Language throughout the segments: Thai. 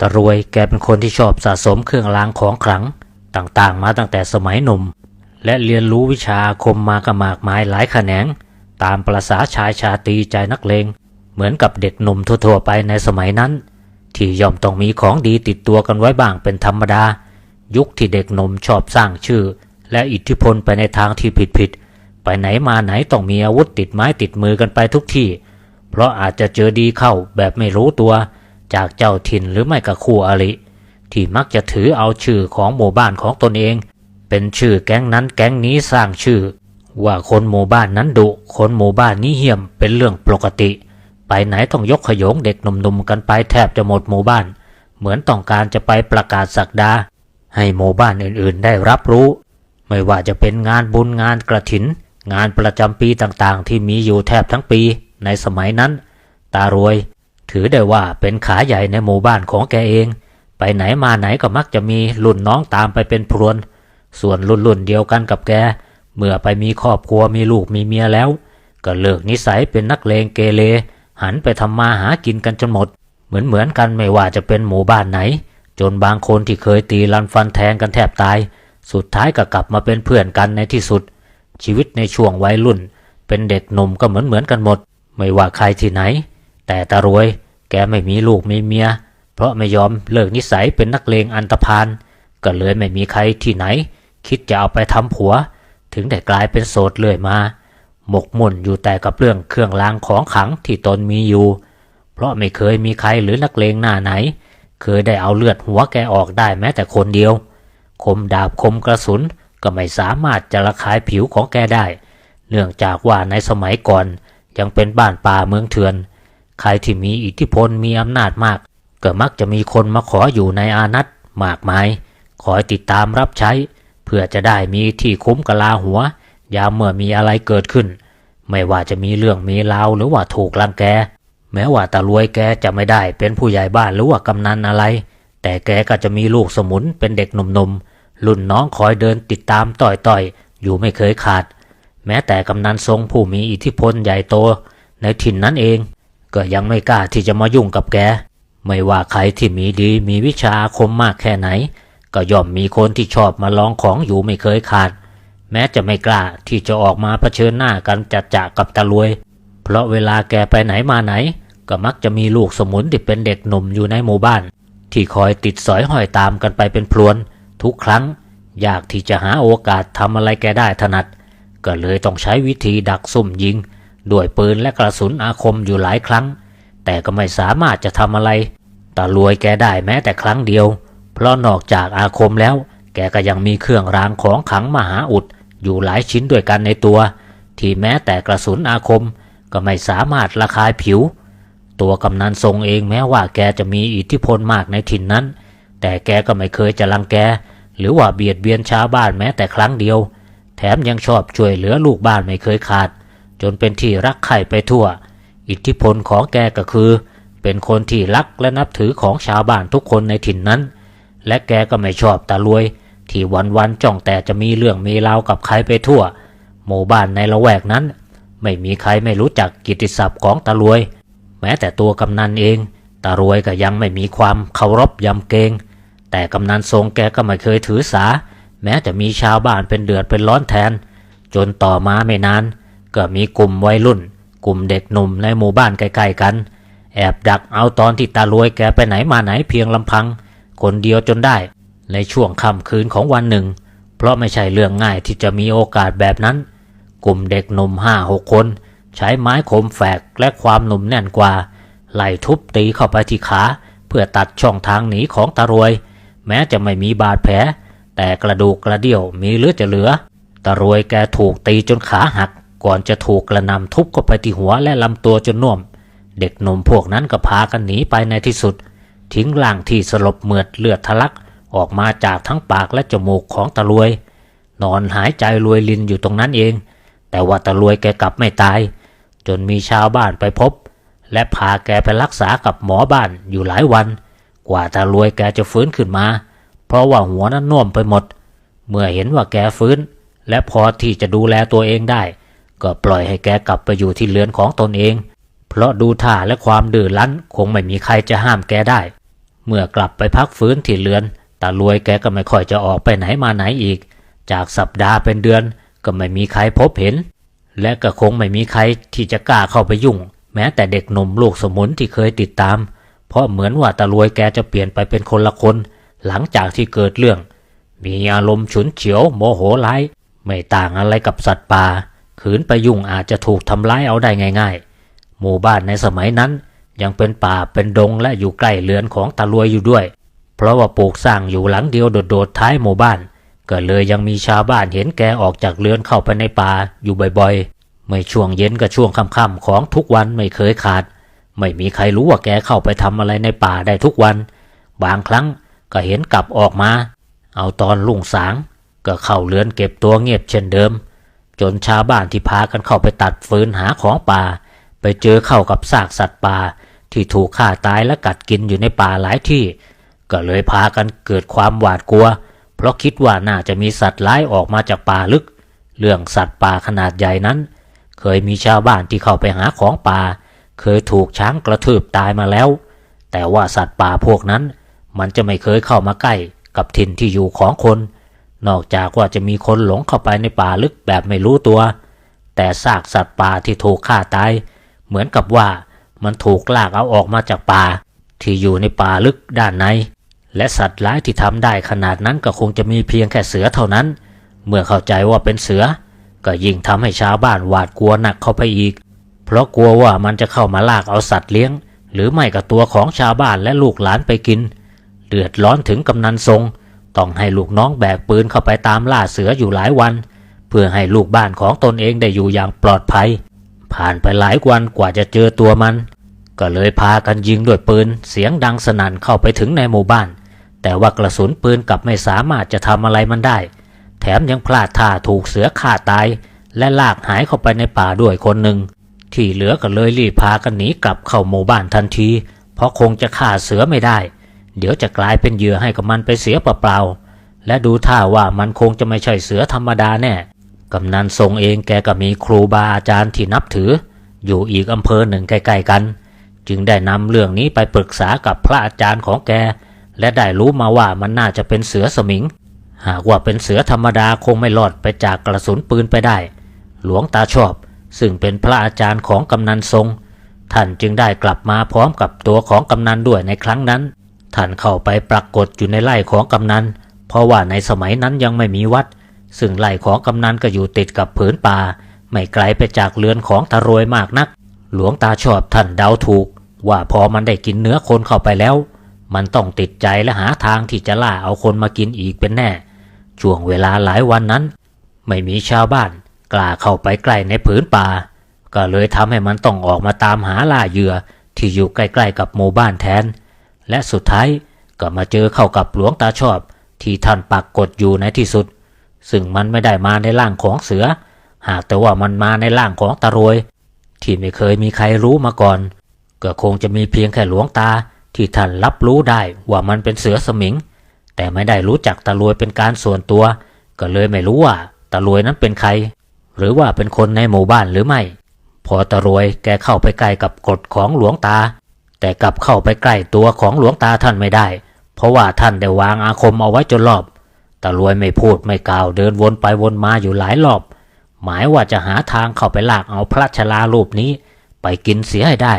ตารวยแกเป็นคนที่ชอบสะสมเครื่องรางของขลังต่างๆ มาตั้งแต่สมัยหนุ่ม และเรียนรู้วิชาคมมากระมากมายหลายแขนง ตามประษาชายชาตีใจนักเลง เหมือนกับเด็กหนุ่มทั่วๆไปในสมัยนั้น ที่ย่อมต้องมีของดีติดตัวกันไว้บ้างเป็นธรรมดา ยุคที่เด็กหนุ่มชอบสร้างชื่อ และอิทธิพลไปในทางที่ผิดๆไปไหนมาไหนต้องมีอาวุธติดไม้ติดมือกันไปทุกที่ เพราะอาจจะเจอดีเข้าแบบไม่รู้ตัว จากเจ้าถิ่นหรือไม่กับคู่อริ ที่มักจะถือเอาชื่อของหมู่บ้านของตนเอง เป็นชื่อแก๊งนั้นแก๊งนี้สร้างชื่อ ว่าคนหมู่บ้านนั้นดุคนหมู่บ้านนี้เหี้ยมเป็นเรื่องปกติ ไปไหนต้องยกขยงเด็กหนุ่มๆกันไปแทบจะหมดหมู่บ้าน เหมือนต้องการจะไปประกาศสักดา ให้หมู่บ้านอื่นๆ ได้รับรู้ ไม่ว่าจะเป็นงานบุญงานกระถิน งานประจำปีต่างๆ ที่มีอยู่แทบทั้งปีในสมัยนั้น ตารวย ถือได้ว่าเป็นขาใหญ่ในหมู่บ้านของแกเอง ไปไหนมาไหนก็มักจะมีรุ่นน้องตามไปเป็นพรวน ส่วนรุ่นรุ่นเดียวกันกับแก เมื่อไปมีครอบครัวมีลูกมีเมียแล้ว ก็เลิกนิสัยเป็นนักเลงเกเร หันไปทำมาหากินกันจนหมด เหมือนเหมือนกันไม่ว่าจะเป็นหมู่บ้านไหน จนบางคนที่เคยตีรันฟันแทงกันแทบตาย สุดท้ายก็กลับมาเป็นเพื่อนกันในที่สุด ชีวิตในช่วงวัยรุ่น เป็นเด็กหนุ่มก็เหมือนเหมือนกันหมด ไม่ว่าใครที่ไหน แต่ตารวย กไม่มีลูกไมีเมีย เพราะไม่ยอมเลิกนิสัยเป็นนักเลงอันตพานก็เลยไม่มีใครที่ไหน คิดจะเอาไปทำผัว ถึงได้กลายเป็นโสดเลยมา หมกมุ่นอยู่แต่กับเรื่องเครื่องรางของขลังที่ตนมีอยู่ เพราะไม่เคยมีใครหรือนักเลงหน้าไหน เคยได้เอาเลือดหัวแกออกได้แม้แต่คนเดียว คมดาบคมกระสุนก็ไม่สามารถจะระคายผิวของแกได้ เนื่องจากว่าในสมัยก่อนยังเป็นบ้านป่าเมืองเถื่อน ใครที่มีอิทธิพลมีอำนาจมาก ก็มักจะมีคนมาขออยู่ในอานัตมากมายคอยติดตามรับใช้ เพื่อจะได้มีที่คุ้มกะลาหัว ยามเมื่อมีอะไรเกิดขึ้น ไม่ว่าจะมีเรื่องมีราวหรือว่าถูกลังแก แม้ว่าตารวยแกจะไม่ได้เป็นผู้ใหญ่บ้านหรือว่ากำนันอะไร แต่แกก็จะมีลูกสมุนเป็นเด็กหนุ่มๆรุ่นน้องคอยเดินติดตามต่อยๆ อยู่ไม่เคยขาด แม้แต่กำนันทรงผู้มีอิทธิพลใหญ่โต ในถิ่นนั้นเอง ก็ยังไม่กล้าที่จะมายุ่งกับแก ไม่ว่าใครที่มีดีมีวิชาคมมากแค่ไหน ก็ย่อมมีคนที่ชอบมาลองของอยู่ไม่เคยขาด แม้จะไม่กล้าที่จะออกมาเผชิญหน้ากันจัดจะกับตารวย เพราะเวลาแกไปไหนมาไหน ก็มักจะมีลูกสมุนที่เป็นเด็กหนุ่มอยู่ในหมู่บ้าน ที่คอยติดสอยห้อยตามกันไปเป็นพลวน ทุกครั้งอยากที่จะหาโอกาสทำอะไรแกได้ถนัด ก็เลยต้องใช้วิธีดักซุ่มยิง ด้วยปืนและกระสุนอาคมอยู่หลายครั้ง แต่ก็ไม่สามารถจะทำอะไรตารวยแกได้แม้แต่ครั้งเดียว เพราะนอกจากอาคมแล้ว แกก็ยังมีเครื่องรางของขลังมหาอุดอยู่หลายชิ้นด้วยกันในตัว ที่แม้แต่กระสุนอาคมก็ไม่สามารถระคายผิว ตัวกำนันทรงเองแม้ว่าแกจะมีอิทธิพลมากในถิ่นนั้น แต่แกก็ไม่เคยจะรังแก หรือว่าเบียดเบียนชาวบ้านแม้แต่ครั้งเดียว แถมยังชอบช่วยเหลือลูกบ้านไม่เคยขาด จนเป็นที่รักใคร่ไปทั่ว อิทธิพลของแกก็คือ เป็นคนที่รักและนับถือของชาวบ้านทุกคนในถิ่นนั้น และแกก็ไม่ชอบตารวย ที่วันๆจ้องแต่จะมีเรื่องมีราวกับใครไปทั่ว หมู่บ้านในละแวกนั้น ไม่มีใครไม่รู้จักกิตติศัพท์ของตารวย แม้แต่ตัวกำนันเองตารวยก็ยังไม่มีความเคารพยำเกรงแต่กำนันทรงแกก็ไม่เคยถือสา แม้จะมีชาวบ้านเป็นเดือดเป็นร้อนแทน จนต่อมาไม่นาน ก็มีกลุ่มวัยรุ่น กลุ่มเด็กหนุ่มในหมู่บ้านใกล้ๆกัน แอบดักเอาตอนที่ตารวยแกไปไหนมาไหนเพียงลำพัง คนเดียวจนได้ ในช่วงค่ำคืนของวันหนึ่ง เพราะไม่ใช่เรื่องง่ายที่จะมีโอกาสแบบนั้น กลุ่มเด็กหนุ่มห้าหกคน ใช้ไม้คมแฝกและความหนุ่มแน่นกว่า ไล่ทุบตีเข้าไปที่ขา เพื่อตัดช่องทางหนีของตารวย แม้จะไม่มีบาดแผลแต่กระดูกกระเดี่ยวมีเหลือจะเหลือ ตารวยแกถูกตีจนขาหัก ก่อนจะถูกกระนำทุบเข้าไปที่หัวและลำตัวจนน่วม เด็กหนุ่มพวกนั้นก็พากันหนีไปในที่สุด ทิ้งร่างที่สลบเหมือดเลือดทะลักออกมาจากทั้งปากและจมูกของตารวย นอนหายใจรวยลินอยู่ตรงนั้นเอง แต่ว่าตารวยแกกลับไม่ตาย จนมีชาวบ้านไปพบ และพาแกไปรักษากับหมอบ้านอยู่หลายวัน กว่าตารวยแกจะฟื้นขึ้นมา เพราะว่าหัวนั้นน่วมไปหมด เมื่อเห็นว่าแกฟื้น และพอที่จะดูแลตัวเองได้ ก็ปล่อยให้แกกลับไปอยู่ที่เรือนของตนเอง เพราะดูท่าและความดื้อรั้นคงไม่มีใครจะห้ามแกได้ เมื่อกลับไปพักฟื้นที่เรือนตารวยแกก็ไม่ค่อยจะออกไปไหนมาไหนอีก จากสัปดาห์เป็นเดือนก็ไม่มีใครพบเห็น และก็คงไม่มีใครที่จะกล้าเข้าไปยุ่ง แม้แต่เด็กหนุ่มลูกสมุนที่เคยติดตาม เพราะเหมือนว่าตารวยแกจะเปลี่ยนไปเป็นคนละคน หลังจากที่เกิดเรื่อง มีอารมณ์ฉุนเฉียวโมโหร้าย ไม่ต่างอะไรกับสัตว์ป่า ขืนไปยุ่งอาจจะถูกทำร้ายเอาได้ง่ายๆ หมู่บ้านในสมัยนั้น ยังเป็นป่าเป็นดงและอยู่ใกล้เรือนของตารวยอยู่ด้วย เพราะว่าปลูกสร้างอยู่หลังเดียวโดดๆท้ายหมู่บ้าน ก็เลยยังมีชาวบ้านเห็นแกออกจากเรือนเข้าไปในป่าอยู่บ่อยๆ ไม่ช่วงเย็นกับช่วงค่ำๆของทุกวันไม่เคยขาด ไม่มีใครรู้ว่าแกเข้าไปทำอะไรในป่าได้ทุกวัน บางครั้งก็เห็นกลับออกมา เอาตอนลุ่งสางก็เข้าเรือนเก็บตัวเงียบเช่นเดิม จนชาวบ้านที่พากันเข้าไปตัดฟืนหาของป่า ไปเจอเข้ากับซากสัตว์ป่า ที่ถูกฆ่าตายและกัดกินอยู่ในป่าหลายที่ ก็เลยพากันเกิดความหวาดกลัว เพราะคิดว่าน่าจะมีสัตว์ร้ายออกมาจากป่าลึก เรื่องสัตว์ป่าขนาดใหญ่นั้น เคยมีชาวบ้านที่เข้าไปหาของป่า เคยถูกช้างกระทืบตายมาแล้ว แต่ว่าสัตว์ป่าพวกนั้น มันจะไม่เคยเข้ามาใกล้กับถิ่นที่อยู่ของคน นอกจากว่าจะมีคนหลงเข้าไปในป่าลึกแบบไม่รู้ตัว แต่ซากสัตว์ป่าที่ถูกฆ่าตาย เหมือนกับว่ามันถูกลากเอาออกมาจากป่า ที่อยู่ในป่าลึกด้านใน และสัตว์ร้ายที่ทำได้ขนาดนั้นก็คงจะมีเพียงแค่เสือเท่านั้น เมื่อเข้าใจว่าเป็นเสือ ก็ยิ่งทำให้ชาวบ้านหวาดกลัวหนักเข้าไปอีก เพราะกลัวว่ามันจะเข้ามาลากเอาสัตว์เลี้ยง หรือไม่ก็ตัวของชาวบ้านและลูกหลานไปกิน เดือดร้อนถึงกำนันทรง ต้องให้ลูกน้องแบกปืนเข้าไปตามล่าเสืออยู่หลายวัน เพื่อให้ลูกบ้านของตนเองได้อยู่อย่างปลอดภัย ผ่านไปหลายวันกว่าจะเจอตัวมัน ก็เลยพากันยิงด้วยปืนเสียงดังสนั่นเข้าไปถึงในหมู่บ้าน แต่ว่ากระสุนปืนกลับไม่สามารถจะทำอะไรมันได้ แถมยังพลาดท่าถูกเสือฆ่าตาย และลากหายเข้าไปในป่าด้วยคนหนึ่งที่เหลือก็เลยรีบพากันหนีกลับเข้าหมู่บ้านทันที เพราะคงจะฆ่าเสือไม่ได้ เดี๋ยวจะกลายเป็นเหยื่อให้กับมันไปเสียเปล่าๆ และดูท่าว่ามันคงจะไม่ใช่เสือธรรมดาแน่ กำนันทรงเองแกก็มีครูบาอาจารย์ที่นับถือ อยู่อีกอำเภอหนึ่งใกล้ๆกัน จึงได้นำเรื่องนี้ไปปรึกษากับพระอาจารย์ของแก และได้รู้มาว่ามันน่าจะเป็นเสือสมิง หากว่าเป็นเสือธรรมดาคงไม่รอดไปจากกระสุนปืนไปได้ หลวงตาชอบ ซึ่งเป็นพระอาจารย์ของกำนันทรง ท่านจึงได้กลับมาพร้อมกับตัวของกำนันด้วยในครั้งนั้น ท่านเข้าไปปรากฏอยู่ในไร่ของกำนัน เพราะว่าในสมัยนั้นยังไม่มีวัด ซึ่งไร่ของกำนันก็อยู่ติดกับผืนป่า ไม่ไกลไปจากเรือนของตารวยมากนัก หลวงตาชอบท่านเดาถูก ว่าพอมันได้กินเนื้อคนเข้าไปแล้ว มันต้องติดใจและหาทางที่จะล่าเอาคนมากินอีกเป็นแน่ ช่วงเวลาหลายวันนั้น ไม่มีชาวบ้าน กล้าเข้าไปใกล้ในผืนป่า ก็เลยทำให้มันต้องออกมาตามหาล่าเหยื่อที่อยู่ใกล้ๆกับหมู่บ้านแทน และสุดท้ายก็มาเจอเข้ากับหลวงตาชอบ ที่ท่านปักกดอยู่ในที่สุด ซึ่งมันไม่ได้มาในร่างของเสือ หากแต่ว่ามันมาในร่างของตารวย ที่ไม่เคยมีใครรู้มาก่อน ก็คงจะมีเพียงแค่หลวงตาที่ท่านรับรู้ได้ว่ามันเป็นเสือสมิง แต่ไม่ได้รู้จักตารวยเป็นการส่วนตัว ก็เลยไม่รู้ว่าตารวยนั้นเป็นใคร หรือว่าเป็นคนในหมู่บ้านหรือไม่ พอตารวยแกเข้าไปใกล้กับกฎของหลวงตา แต่กลับเข้าไปใกล้ตัวของหลวงตาท่านไม่ได้ เพราะว่าท่านได้วางอาคมเอาไว้จนรอบตารวยไม่พูดไม่กล่าวเดินวนไปวนมาอยู่หลายรอบ หมายว่าจะหาทางเข้าไปลากเอาพระชรารูปนี้ ไปกินเสียให้ได้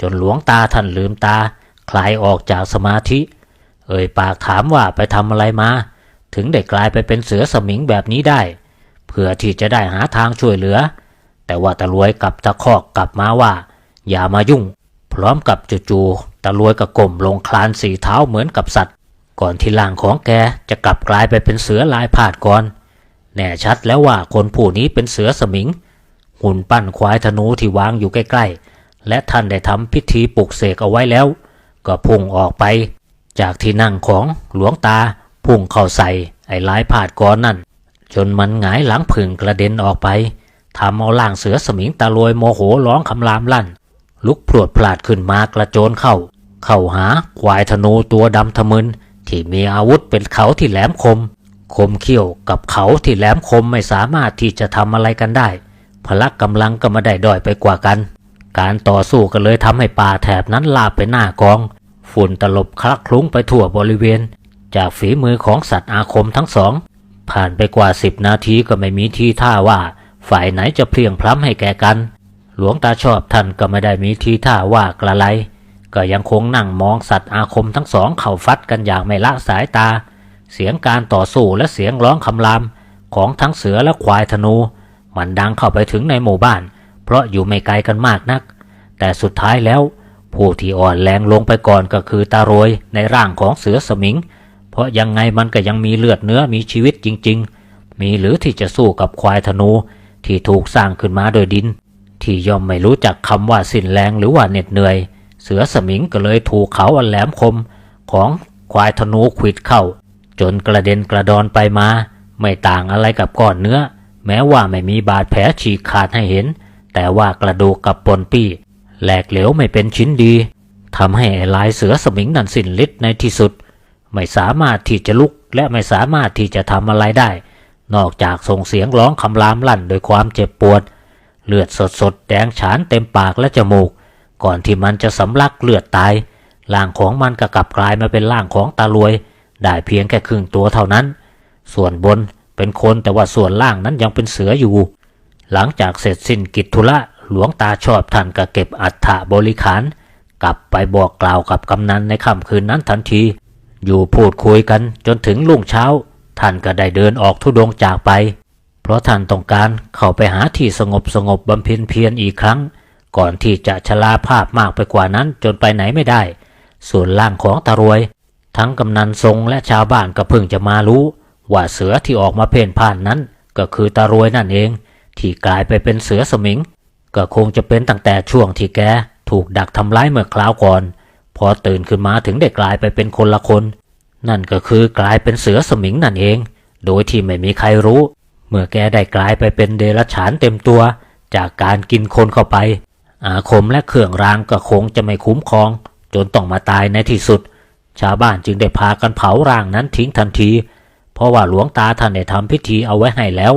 จนหลวงตาท่านลืมตา คลายออกจากสมาธิ เอ่ยปากถามว่าไปทำอะไรมา ถึงได้กลายไปเป็นเสือสมิงแบบนี้ได้ เพื่อที่จะได้หาทางช่วยเหลือ แต่ว่าตะรวยกลับตะคอกกลับมาว่า อย่ามายุ่ง พร้อมกับจู่ๆตะรวยก็ก้มลงคลานสีเท้าเหมือนกับสัตว์ ก่อนที่ร่างของแกจะกลับกลายไปเป็นเสือลายพาดก่อน แน่ชัดแล้วว่าคนผู้นี้เป็นเสือสมิง หุ่นปั้นควายธนูที่วางอยู่ใกล้ๆ และท่านได้ทำพิธีปลุกเสกเอาไว้แล้ว ก็พุ่งออกไป จากที่นั่งของหลวงตาพุ่งเข้าใส่ไอ้ลายพาดก่อนนั่น จนมันหงายหลังผึ่งกระเด็นออกไปทำเอาล่างเสือสมิงตาลวยโมโหร้องคำรามลั่น ลุกพรวดพลาดขึ้นมากระโจนเข้า เข้าหาควายธนูตัวดำทะมึนที่มีอาวุธเป็นเขาที่แหลมคม คมเขี้ยวกับเขาที่แหลมคมไม่สามารถที่จะทำอะไรกันได้ พละกำลังก็ไมาได้ด้อยไปกว่ากัน การต่อสู้ก็เลยทำให้ป่าแถบนั้นลาบไปหน้ากองฝฝุ่นตลบคลักคลุ้งไปทั่วบริเวณ จากฝีมือของสัตว์อาคมทั้งสอง ผ่านไปกว่าสิบนาทีก็ไม่มีทีท่าว่า ฝ่ายไหนจะเพลียงพล้ำให้แก่กัน หลวงตาชอบท่านก็ไม่ได้มีทีท่าว่ากระไร ก็ยังคงนั่งมองสัตว์อาคมทั้งสองเข้าฟัดกันอย่างไม่ละสายตา เสียงการต่อสู้และเสียงร้องคำรามของทั้งเสือและควายธนู มันดังเข้าไปถึงในหมู่บ้าน เพราะอยู่ไม่ไกลกันมากนัก แต่สุดท้ายแล้ว ผู้ที่อ่อนแรงลงไปก่อนก็คือตาโรยในร่างของเสือสมิง เพราะยังไงมันก็ยังมีเลือดเนื้อมีชีวิตจริง ๆ มีหรือที่จะสู้กับควายธนูที่ถูกสร้างขึ้นมาโดยดิน ที่ย่อมไม่รู้จักคำว่าสิ้นแรงหรือว่าเหน็ดเหนื่อย เสือสมิงก็เลยถูกเขาอันแหลมคมของควายธนูขวิดเข้า จนกระเด็นกระดอนไปมา ไม่ต่างอะไรกับก้อนเนื้อ แม้ว่าไม่มีบาดแผลฉีกขาดให้เห็น แต่ว่ากระดูกกับปนปี้ แหลกเหลวไม่เป็นชิ้นดีทำให้ลายเสือสมิงนั่นสิ้นฤทธิ์ในที่สุด ไม่สามารถที่จะลุกและไม่สามารถที่จะทำอะไรได้ นอกจากส่งเสียงร้องคำรามลั่นโดยความเจ็บปวด เลือดสดๆ แดงฉานเต็มปากและจมูก ก่อนที่มันจะสำลักเลือดตาย ร่างของมันก็กลับกลายมาเป็นร่างของตารวย ได้เพียงแค่ครึ่งตัวเท่านั้น ส่วนบนเป็นคนแต่ว่าส่วนล่างนั้นยังเป็นเสืออยู่ หลังจากเสร็จสิ้นกิจธุระหลวงตาชอบท่านก็เก็บอัฐบริขาร กลับไปบอกกล่าวกับกำนันในค่ำคืนนั้นทันที อยู่พูดคุยกันจนถึงรุ่งเช้า ท่านก็ได้เดินออกทุดงจากไป เพราะท่านต้องการเข้าไปหาที่สงบสงบบำเพ็ญเพียรอีกครั้ง ก่อนที่จะชราภาพมากไปกว่านั้นจนไปไหนไม่ได้ ส่วนล่างของตารวย ทั้งกำนันทรงและชาวบ้านก็เพิ่งจะมารู้ ว่าเสือที่ออกมาเพ่นพ่านนั้น ก็คือตารวยนั่นเอง ที่กลายไปเป็นเสือสมิง ก็คงจะเป็นตั้งแต่ช่วงที่แกถูกดักทำร้ายเมื่อคราวก่อน พอตื่นขึ้นมาถึงได้กลายไปเป็นคนละคน นั่นก็คือกลายเป็นเสือสมิงนั่นเอง โดยที่ไม่มีใครรู้ เมื่อแกได้กลายไปเป็นเดรัจฉานเต็มตัว จากการกินคนเข้าไป อาคมและเครื่องรางก็คงจะไม่คุ้มครอง จนต้องมาตายในที่สุด ชาวบ้านจึงได้พากันเผาร่างนั้นทิ้งทันที เพราะว่าหลวงตาท่านได้ทำพิธีเอาไว้ให้แล้ว